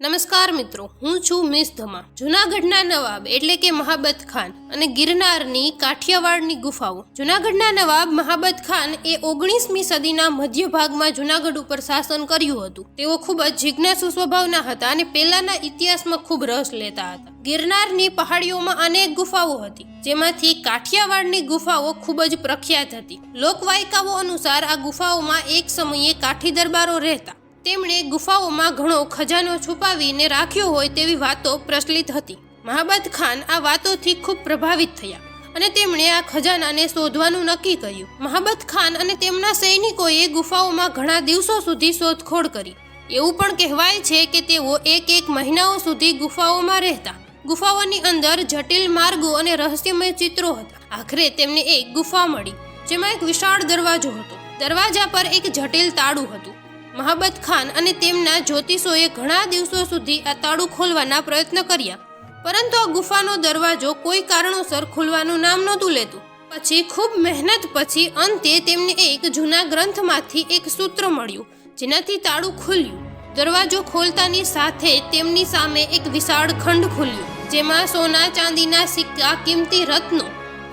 નમસ્કાર મિત્રો, હું છું મિસ ધમા જુનાગઢના નવાબ એટલે કે મહાબત ખાન અને ગિરનારની કાઠિયાવાડની ગુફાઓ. જુનાગઢના નવાબ મહાબત ખાન એ ઓગણીસમી સદીના મધ્ય ભાગમાં જુનાગઢ ઉપર શાસન કર્યું હતું. તેઓ ખૂબ જ જિજ્ઞાસુ સ્વભાવના હતા અને પહેલાના ઇતિહાસમાં ખૂબ રસ લેતા હતા. ગિરનારની પહાડીઓમાં અનેક ગુફાઓ હતી, જેમાંથી કાઠિયાવાડની ગુફાઓ ખૂબ જ પ્રખ્યાત હતી. લોકવાયકાઓ અનુસાર આ ગુફાઓમાં એક સમયે કાઠી દરબારો રહેતા. તેમણે ગુફાઓમાં ઘણો ખજાનો છુપાવીને રાખ્યો હોય તેવી વાતો પ્રચલિત હતી. મહાબત ખાન આ વાતોથી ખૂબ પ્રભાવિત થયા અને તેમણે આ ખજાનાને શોધવાનું નક્કી કર્યું. મહાબત ખાન અને તેમના સૈનિકોએ ગુફાઓમાં ઘણા દિવસો સુધી શોધખોળ કરી. એવું પણ કહેવાય છે કે તેઓ એક એક મહિનાઓ સુધી ગુફાઓમાં રહેતા. ગુફાઓની અંદર જટિલ માર્ગો અને રહસ્યમય ચિત્રો હતા. આખરે તેમને એક ગુફા મળી, જેમાં એક વિશાળ દરવાજો હતો. દરવાજા પર એક જટિલ તાળું હતું. મહાબત ખાન અને તેમના જ્યોતિષોએ ઘણા દિવસો સુધી આ તાળું ખોલવાના પ્રયત્ન કર્યા. પરંતુ આ ગુફાનો દરવાજો કોઈ કારણોસર ખોલવાનું નામ નહોતું લેતું. પછી ખૂબ મહેનત પછી અંતે તેમને એક જૂના ગ્રંથમાંથી એક સૂત્ર મળ્યું, જેનાથી તાળું ખુલ્યું. દરવાજો ખોલતાની સાથે તેમની સામે એક વિશાળ ખંડ ખુલ્યું, જેમાં સોના, ચાંદીના સિક્કા, કિંમતી રત્નો,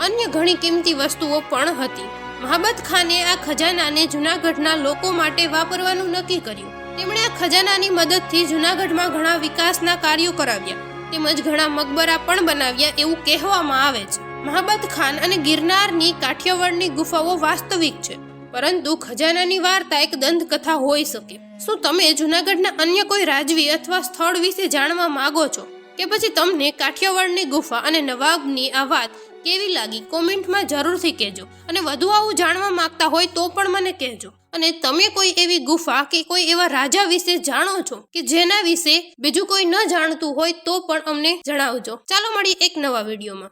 અન્ય ઘણી કિંમતી વસ્તુઓ પણ હતી. મહાબત ખાને આ ખજાનાને જૂનાગઢના લોકો માટે વાપરવાનું નક્કી કર્યું. તેમણે આ ખજાનાની મદદથી જૂનાગઢમાં ઘણા વિકાસના કાર્યો કરાવ્યા. તેમજ ઘણા મકબરા પણ બનાવ્યા એવું કહેવામાં આવે છે. મહાબત ખાન અને ગિરનારની કાઠિયાવાડની ગુફાઓ વાસ્તવિક છે, પરંતુ ખજાનાની વાર્તા એક દંતકથા હોઈ શકે. શું તમે જૂનાગઢના અન્ય કોઈ રાજવી અથવા સ્થળ વિશે જાણવા માગો છો? કે પછી તમને કાઠિયાવાડની ગુફા અને નવાબની આ વાત કેવી લાગી? કોમેન્ટમાં જરૂરથી કહેજો. અને વધુ આવું જાણવા માંગતા હોય તો પણ મને કહેજો. અને તમે કોઈ એવી ગુફા કે કોઈ એવા રાજા વિશે જાણો છો કે જેના વિશે બીજું કોઈ ન જાણતું હોય તો પણ અમને જણાવજો. ચાલો મળીએ એક નવા વિડીયોમાં.